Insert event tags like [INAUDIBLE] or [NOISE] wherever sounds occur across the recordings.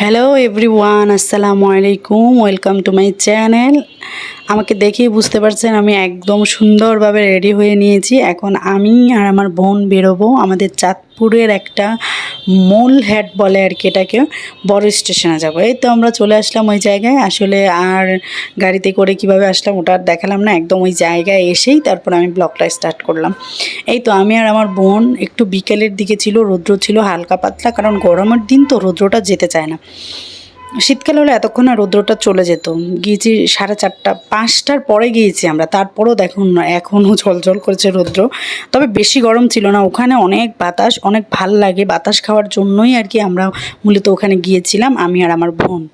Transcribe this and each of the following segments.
Hello everyone আসসালামু আলাইকুম welcome to my channel আমাকে দেখেই বুঝতে পারছেন, আমি একদম সুন্দরভাবে রেডি হয়ে নিয়েছি। এখন আমি আর আমার বোন বেরোবো আমাদের চাঁদপুরের একটা মূল হেড বলে আর কি এটাকে, বড় স্টেশনে যাব। এই তো আমরা চলে আসলাম ওই জায়গায়। আসলে আর গাড়িতে করে কীভাবে আসলাম ওটা আর দেখালাম না, একদম ওই জায়গায় এসেই তারপর আমি ব্লগটা স্টার্ট করলাম। এই তো আমি আর আমার বোন একটু বিকেলের দিকে ছিল, রৌদ্র ছিল হালকা পাতলা, কারণ গরমের দিন তো রৌদ্রটা যেতে চায় না। শীতকাল হলে এতক্ষণ আর রৌদ্রটা চলে যেত। গিয়েছি সাড়ে চারটা, পাঁচটার পরে গিয়েছি আমরা। তারপরেও দেখুন না এখনও ঝলঝল করেছে রৌদ্র। তবে বেশি গরম ছিল না। ওখানে অনেক বাতাস, অনেক ভালো লাগে। বাতাস খাওয়ার জন্যই আর কি আমরা মূলত ওখানে গিয়েছিলাম, আমি আর আমার বোন।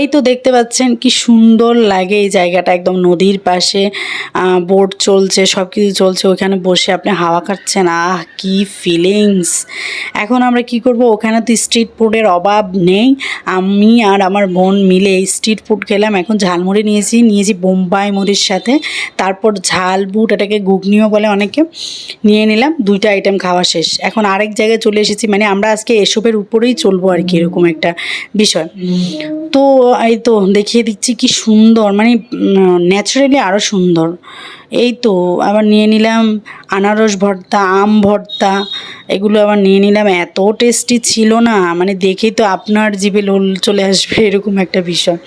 এই তো দেখতে পাচ্ছেন কি সুন্দর লাগে এই জায়গাটা একদম নদীর পাশে। বোট চলছে সব কিছু চলছে, ওখানে বসে আপনি হাওয়া খাচ্ছেন। আহ, কি ফিলিংস এখন আমরা কি করব? ওখানে তো স্ট্রিট ফুডের অভাব নেই। আমি আর আমার বোন মিলে স্ট্রিট ফুড খেলাম। এখন ঝালমুড়ি নিয়েছি নিয়েছি বোম্বাই মুড়ির সাথে। তারপর ঝাল বুট, এটাকে ঘুগনিও বলে অনেকে। নিয়ে নিলাম, দুইটা আইটেম খাওয়া শেষ। এখন আরেক জায়গায় চলে এসেছি। মানে আমরা আজকে এসবের উপরেই চলবো আর কি, এরকম একটা বিষয়। তো এই তো দেখিয়ে দিচ্ছি কি সুন্দর মানে ন্যাচারালি আরও সুন্দর। এই তো আবার নিয়ে নিলাম আনারস ভর্তা, আম ভর্তা, এগুলো আবার নিয়ে নিলাম। এত টেস্টি ছিল না মানে দেখেই তো আপনার জিভে লোল চলে আসবে [LAUGHS] এরকম একটা বিষয়।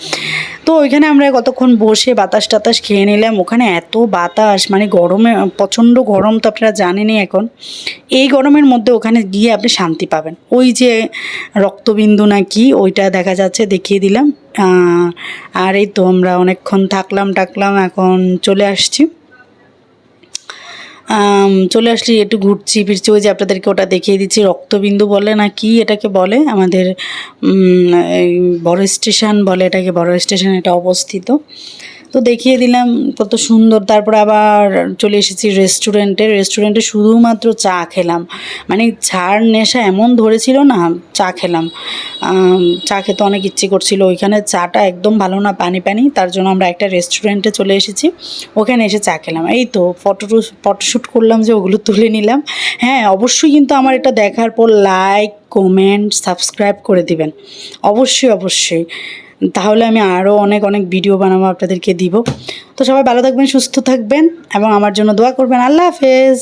তো ওইখানে আমরা কতক্ষণ বসে বাতাস টাতাস খেয়ে নিলাম। ওখানে এত বাতাস মানে গরমে, প্রচণ্ড গরম তো আপনারা জানেনই এখন। এই গরমের মধ্যে ওখানে গিয়ে আপনি শান্তি পাবেন। ওই যে রক্তবিন্দু না কি ওইটা দেখা যাচ্ছে, দেখিয়ে দিলাম। আর এই তো আমরা অনেকক্ষণ থাকলাম, টাকলাম, এখন চলে আসছি। চলে আসলি, একটু ঘুরছি, ফিরছি, ওই যে আপনাদেরকে ওটা দেখিয়ে দিচ্ছি, রক্তবিন্দু বলে না কি এটাকে বলে? আমাদের বড় স্টেশন বলে এটাকে, বড় স্টেশন এটা অবস্থিত। তো দেখিয়ে দিলাম কত সুন্দর। তারপর আবার চলে এসেছি রেস্টুরেন্টে রেস্টুরেন্টে শুধুমাত্র চা খেলাম। মানে ঝাড় নেশা এমন ধরেছিল না, চা খেলাম। চা খেতে অনেক ইচ্ছে করছিল। ওইখানে চাটা একদম ভালো না, পানি পানি। তার জন্য আমরা একটা রেস্টুরেন্টে চলে এসেছি। ওখানে এসে চা খেলাম। এই তো ফটো ফটোশ্যুট করলাম যে ওগুলো তুলে নিলাম। হ্যাঁ অবশ্যই কিন্তু আমার এটা দেখার পর লাইক কমেন্ট সাবস্ক্রাইব করে দিবেন। অবশ্যই অবশ্যই। তাহলে আমি আরও অনেক অনেক ভিডিও বানাবো আপনাদেরকে দিব। তো সবাই ভালো থাকবেন, সুস্থ থাকবেন এবং আমার জন্য দোয়া করবেন। আল্লাহ হাফেজ।